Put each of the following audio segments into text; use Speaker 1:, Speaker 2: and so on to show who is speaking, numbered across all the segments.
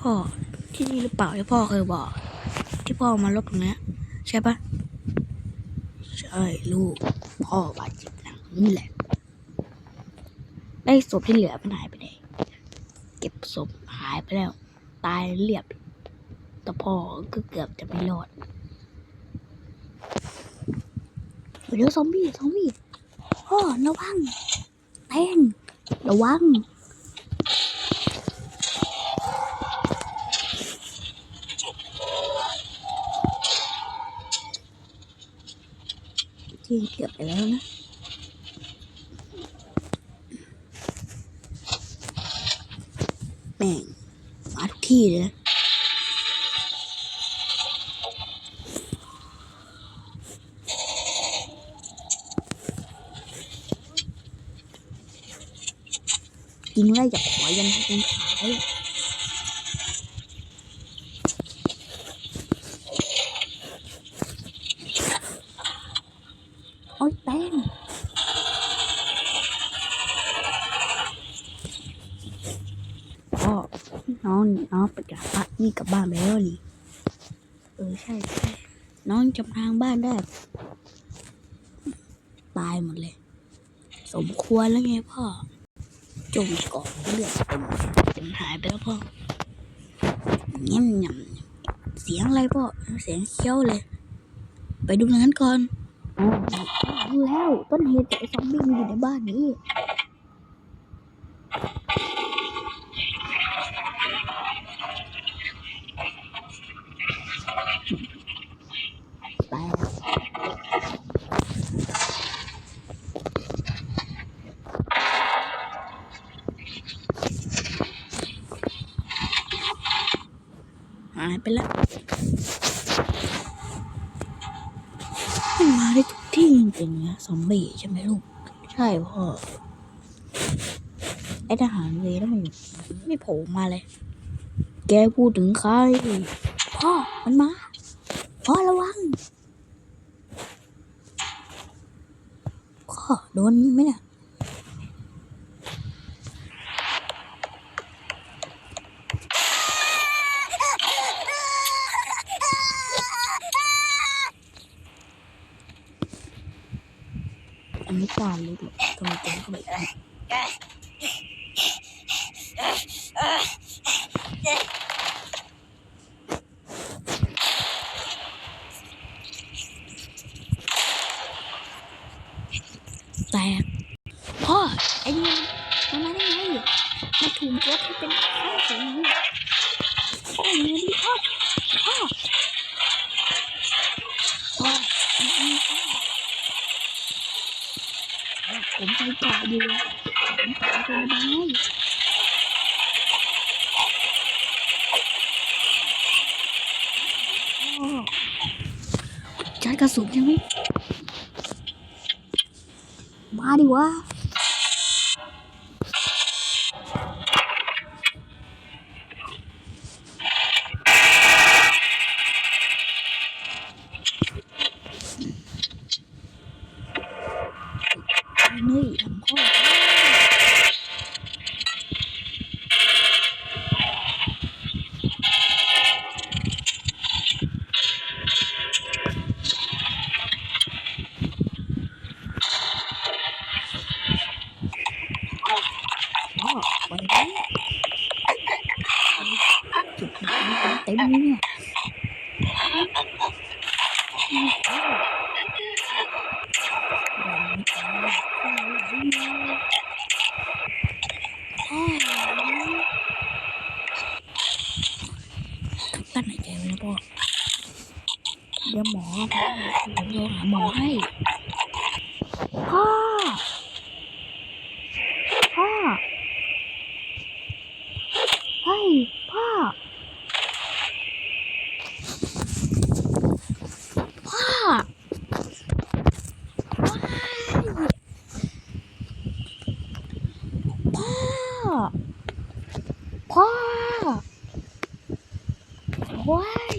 Speaker 1: พ่อที่นี่หรือเปล่าที่พ่อเคยบอก ที่พ่อมาลบตรงนี้ใช่ปะใช่ลูก พ่อบาดเจ็บหนักนี่แหละได้ศพที่เหลือมันหายไปไหนเก็บศพหายไปแล้ว ตายเรียบ แต่พ่อก็เกือบจะไม่รอดเดี๋ยวซอมบี้ซอมบี้พ่อระวังแป้งระวัง ที่เกือบไปแล้วนะแม่งมาทุกที่เลยนะิงไล่จากหัวยันยันขาย โอ๊ยแป้งพ่อน้องน้องไปกลับบ้านนี่กลับบ้านแล้วนี่เออใช่ใช่น้องจำทางบ้านได้ ตายหมดเลย สมควรแล้วไงพ่อจมกองเลือดเต็มเต็มหายไปแล้วพ่อเงี้ยยำเสียงอะไรพ่อเสียงเคี้ยวเลย ไปดูนั้นก่อนอ รู้แล้ว ต้นเหตุจากซอมบี้มันอยู่ในบ้านนี้ไปหายไปแล้ว อมบี้ใช่ไหมลูก ใช่พ่อ ไอทหารเวรแล้วมันไม่โผล่มาเลย แกพูดถึงใคร พ่อมันมา พ่อระวัง พ่อโดนไหมเนี่ย อันนี้การเลยหรอกทำไมเจอเข้าไปอีกแตกพ่อไอ้นี่มันมาได้ไงมาถูกรถที่เป็นข้าวสีพ่อเงินดิพ่อพ่อ เกาะอยู่ผมขอตัวไม้ชาร์จกระสุนใช่ไหมมาดิวะนี่ทำข้อ พ่อไปแล้วจุดน้ำเต็มเลยเนี่ยตั้งหายใจไว้นะพ่อเดี๋ยวหมอเดี๋ยวโทรหาหมอให้ พ่อ พ่อ เฮ้ย พ่อ พ่อว้ายพ่อ พ่อว้าย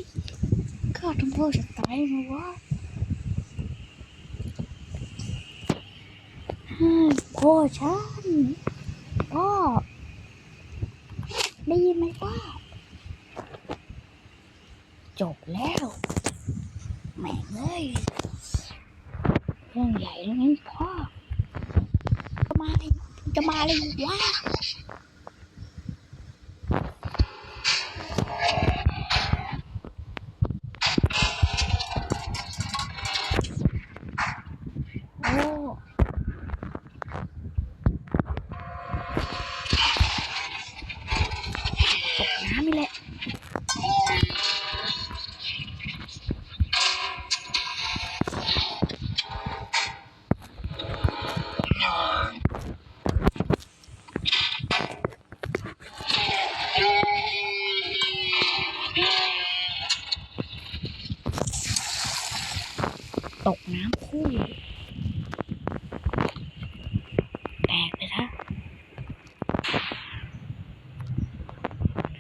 Speaker 1: ข้าทำพ่อจะตายไหมวะเฮ้ยพ่อฉันพ่อได้ยินไหมพ่อจบแล้ว แม่เลยเรื่องใหญ่เรื่องนี้พ่อ จะมาเลยจะมาเลยวะ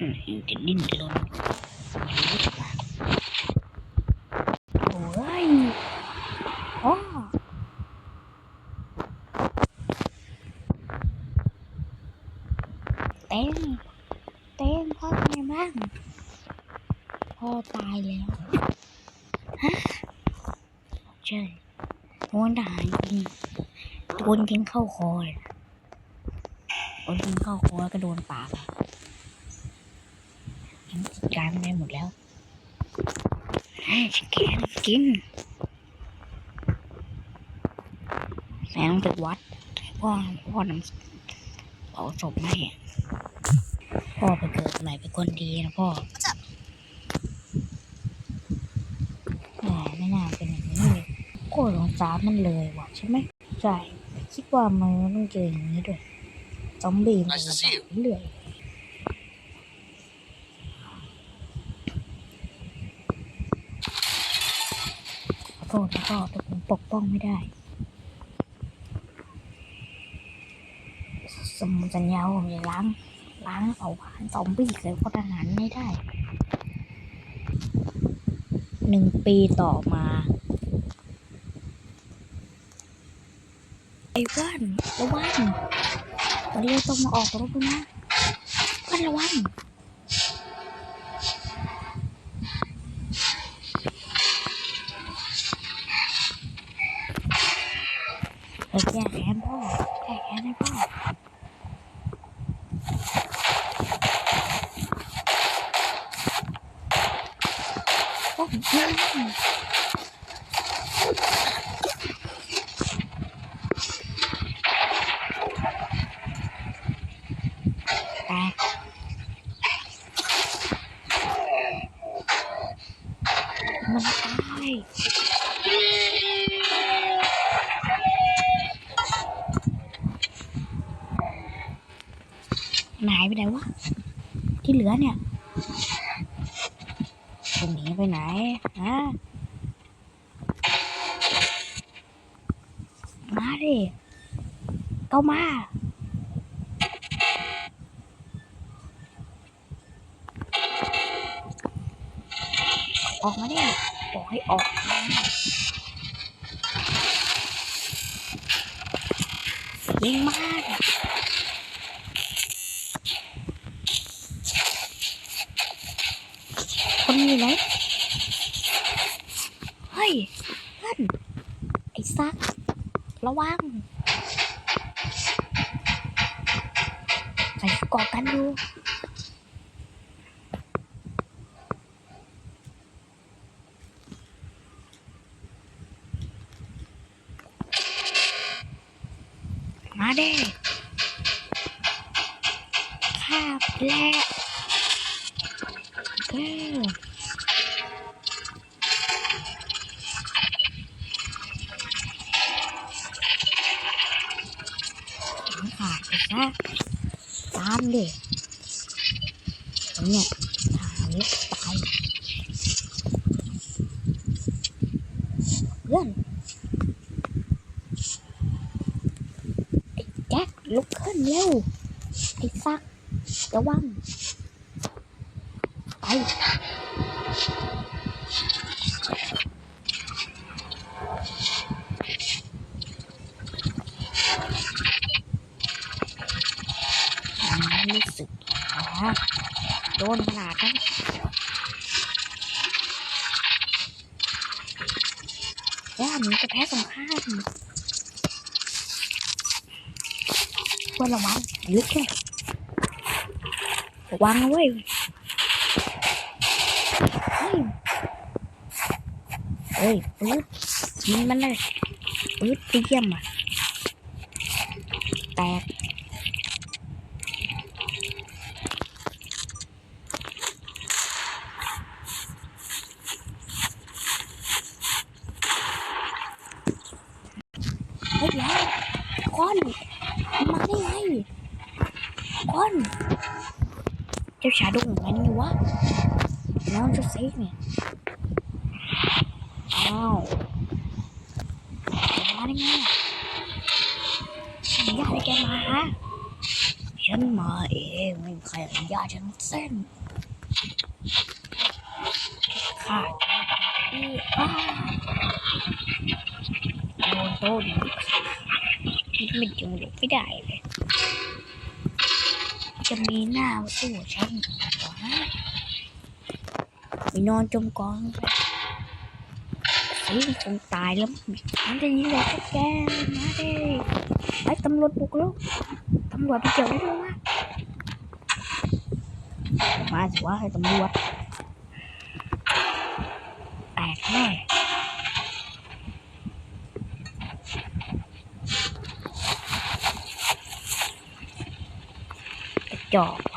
Speaker 1: อืมจะดิ้นจะรนไม่รู้จะมาโอ้เต้งเต้งพ่อเป็นไงบ้างพ่อตายแล้วฮะใช่โดนทหารยิงโดนยิงเข้าคอเลยโดนยิงเข้าคอแล้วก็โดนปาก อะยังจัดการได้หมดแล้วให้ชิคแกนกินแม่ต้องไปวัดพ่อพ่อนำเอาศพมาให้พ่อไปเกิดใหม่เป็นคนดีนะพ่อแหมไม่น่าเป็นอย่างนี้เลยโคตรสงสารมันเลยว่ะใช่ไหมใช่คิดว่ามันต้องเจออย่างนี้ด้วยซอมบี้มัน
Speaker 2: Nice to
Speaker 1: ระ
Speaker 2: see
Speaker 1: บาดเรื่อย โทษนะพ่อแต่ผมปกป้องไม่ได้ สมสัญญาวผมจะล้าง ล้างเผ่าพันธุ์ซอมบี้เลยพลทหารไม่ได้ หนึ่งปีต่อมา ไอ้ว่านระวังวันนี้เราต้องมาออกรบแล้วนะว่านระวังเออแก้แค้นพ่อแก้แค้นให้พ่อโอ้ยแตก มันตายมันหายไปไหนวะ ที่เหลือเนี่ยจะหนี ไปไหนฮะมาดิเข้ามาออกมาดิบอกให้ออกมายิงมากคนอยู่ไหน เฮ้ยเพื่อนไอ้ ซัก ระวังใส่กอกันอยู่มาเด้ข้าบและเก้อถึงขาดไปซะตามเด็กผมเนี่ยทหารเล็กตาย เพื่อนแจ็คลุกขึ้นเร็วไอ้ซักระวังไปอ่ารู้สึกนะโดนขนาดนั้น ย่าหนูจะแพ้สงครามควรระวังลุกแค่ระวังนะเว้ยเฮ้ยเฮ้ยปื๊ดยิงมันเลยปื๊ดเยี่ยมอะแตก เฮ้ยเดี๋ยวก้อนมันมาได้ไง ก้อนเจ้าชาดงมันไงวะน้องจ้าซิกเนี่ยอ้าวมาได้ไงฉันอยากให้แกมาฮะฉันมาเองไม่มีใครอนุญาตฉันเส้นข้าจะอีอ้าโดนโดนไม่จุงเด็กไม่ได้เลย จะมีหน้ามาสู้กับฉันหรอฮะไปนอนจมกองสิคงตายแล้วมันจะยิงเลยพวกแกมาดิไอ้ตำรวจบุกแล้วตำรวจไปเกี่ยวได้ด้วยวะมาสิวะไอ้ตำรวจแตกแน่ job.